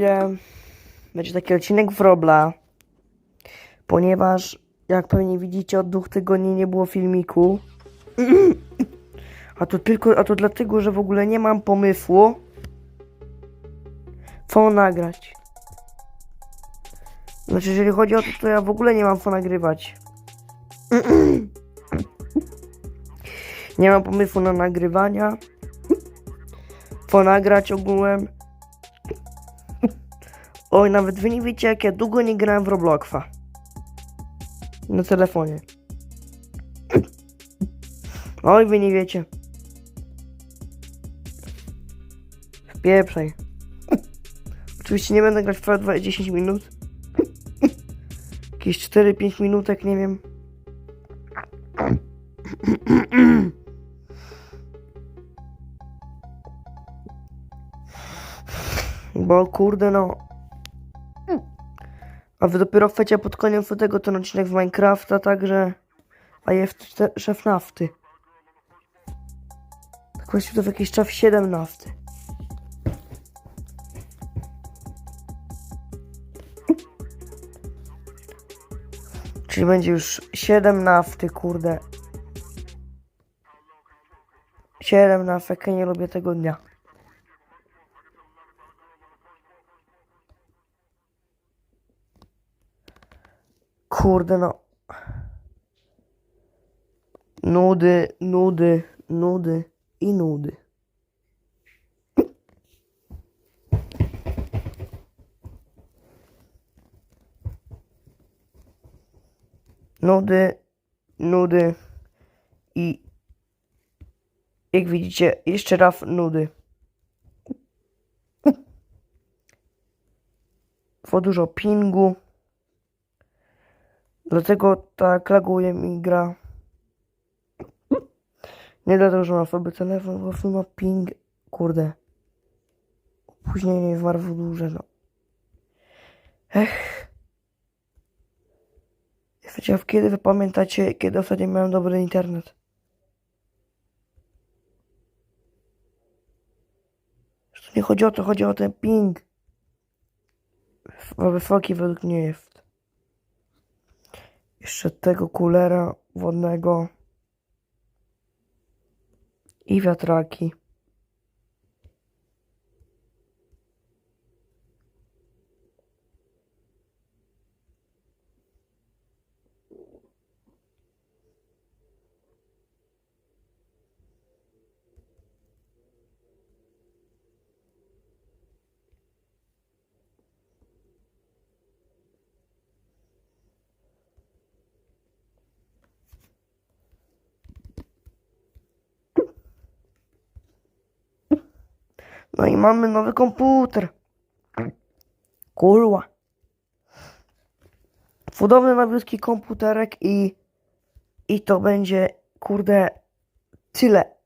widzowie, będzie taki odcinek w Robla, ponieważ jak pewnie widzicie od dwóch tygodni nie było filmiku. A to tylko, a to dlatego, że w ogóle nie mam pomysłu co nagrać. Znaczy, jeżeli chodzi o to, to ja w ogóle nie mam co nagrywać. Nie mam pomysłu na nagrywania. Co nagrać ogółem. Oj, nawet wy nie wiecie, jak ja długo nie grałem w Robloxa. Na telefonie. Oj, wy nie wiecie. Wpieprzaj. Oczywiście nie będę grać w całe 10 minut. Jakieś 4-5 minutek, nie wiem. Bo kurde no. A wy dopiero chcecie pod koniec tego ten odcinek w Minecrafta, także. A jest szef nafty. Tak właściwie to w jakiś czas 7 nafty. Czyli będzie już 7 nafty, kurde. 7 nafek, nie lubię tego dnia. Kurde no. Nudy, nudy, nudy i nudy. Nudy, nudy i jak widzicie, jeszcze raz nudy. Za dużo pingu. Dlatego tak laguje mi gra. Nie dlatego, że ma sobie telefon, po prostu ma ping. Kurde. Opóźnienie jest duże, no. Ech. Wiecie, kiedy wy pamiętacie, kiedy ostatnio miałem dobry internet? Że nie chodzi o to, chodzi o ten ping. Wysoki według mnie jest. Jeszcze tego kulera wodnego. I wiatraki. No i mamy nowy komputer. Kurwa. Cudowny nowiutki komputerek i i to będzie kurde tyle.